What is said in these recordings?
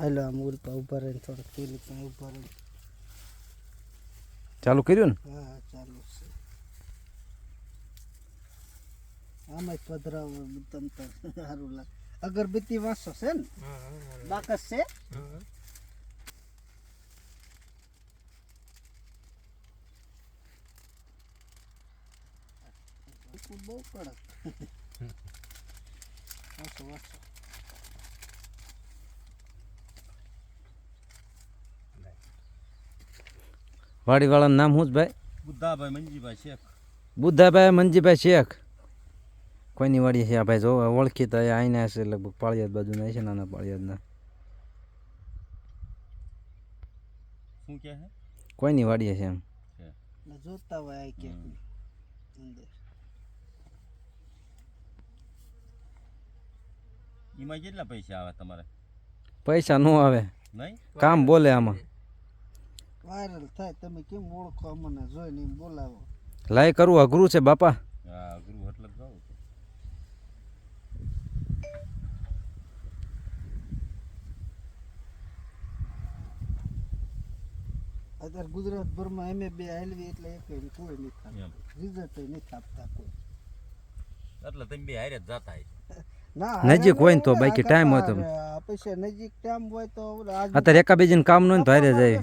હાલો આમ ઉલ પા ઊભા રહીને થોડો પેલી પાસે ઊભા રહીને. ચાલુ કર્યું ને? હા ચાલુ છે. આમાં જ પધરાવો તમ તો સારું લાગે. અગરબત્તી વાંચો છે ને? બાકસ છે? બહુ કડક. વાંચો વાંચો વાડીવાળાનું નામ શું છે ભાઈ? બુદ્ધાભાઈ મંજીભાઈ શેખ. બુદ્ધાભાઈ મંજીભાઈ શેખ. કોઈની વાડી છે આ ભાઈ? જો ઓળખીતા તો આઈને હશે લગભગ પાળિયાદ બાજુના છે નાના પાળિયાદના. શું કહે છે? કોઈની વાડી છે એમ? જોતા હોય કે એમાં કેટલા પૈસા આવે તમારે? પૈસા નો આવે. કામ બોલે આમાં. વાયરલ થાય તમે કેમ ઓળખો અમને? જોઈને એમ બોલાવો. લાય કરવું અઘરું છે બાપા. હા ગુરુ એટલે છું. અત્યારે ગુજરાતભરમાં એમ બે હાલવી એટલે એક કોઈ નથી આપતા. એમ. રિઝલ્ટ નથી આપતા કોઈ. એટલે તમે બે હારે જ જાતા. ના નજીક હોય ને તો બાકી ટાઈમ હોય તો. પછી નજીક ટાઈમ હોય તો અત્યારે એકા અત્યારે કામ ન તો જાય.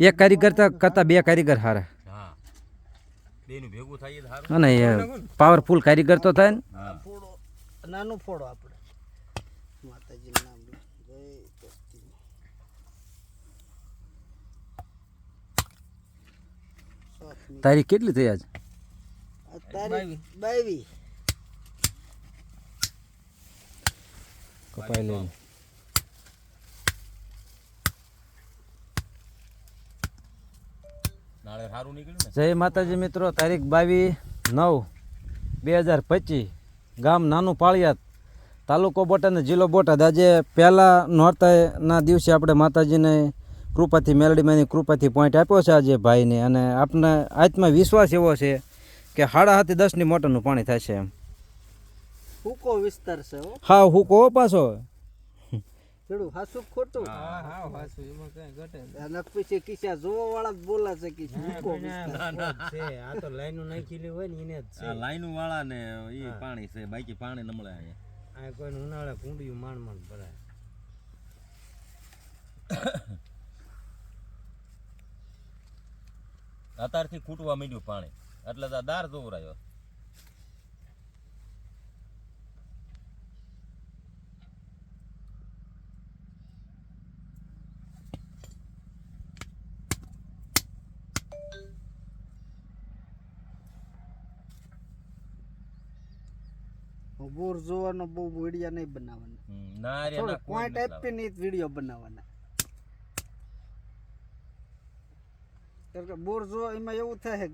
એક કારીગર તા- કરતા બે કારીગર હારા. હા. ભેગું થાય અને પાવરફુલ કારીગર તો થાય ને. નાનું ફોડો આપણે. નામ તારીખ કેટલી થઈ આજ? તારીખ બાવી કપાઈ લઈને નાળે સારું નીકળ્યું ને જય માતાજી મિત્રો તારીખ બાવીસ નવ બે હજાર પચીસ ગામ નાનું પાળિયાત તાલુકો બોટાદ અને જિલ્લો બોટાદ આજે પહેલા નોરતાના દિવસે આપણે માતાજીને કૃપાથી મેલડીમાંની કૃપાથી પોઈન્ટ આપ્યો છે આજે ભાઈને અને આપને આત્મવિશ્વાસ એવો છે કે સાડા હાથી દસની મોટરનું પાણી થશે એમ હુકો વિસ્તાર છે હો. હા હુકો પાછો. થોડું હાસુ ખોટું. અને પછી કિસ્સા જોવા વાળા જ બોલા છે કે હુકો વિસ્તાર આ લાઈનું વાળા ને એ પાણી છે બાકી પાણી નમળે આ કોઈ ઉનાળે કુંડિયું માંડ માંડ ભરાય. અત્યારથી ખૂટવા માંડ્યું પાણી. એટલે તો આ દાર જોવરાયો. બોર જોવાનો બહુ વીડિયો નહીં બનાવવાનો. ના રે ના કોઈ ટાઈપ નથી નહીં વીડિયો બનાવવાના. કારણ કે બોર જો એમાં એવું થાય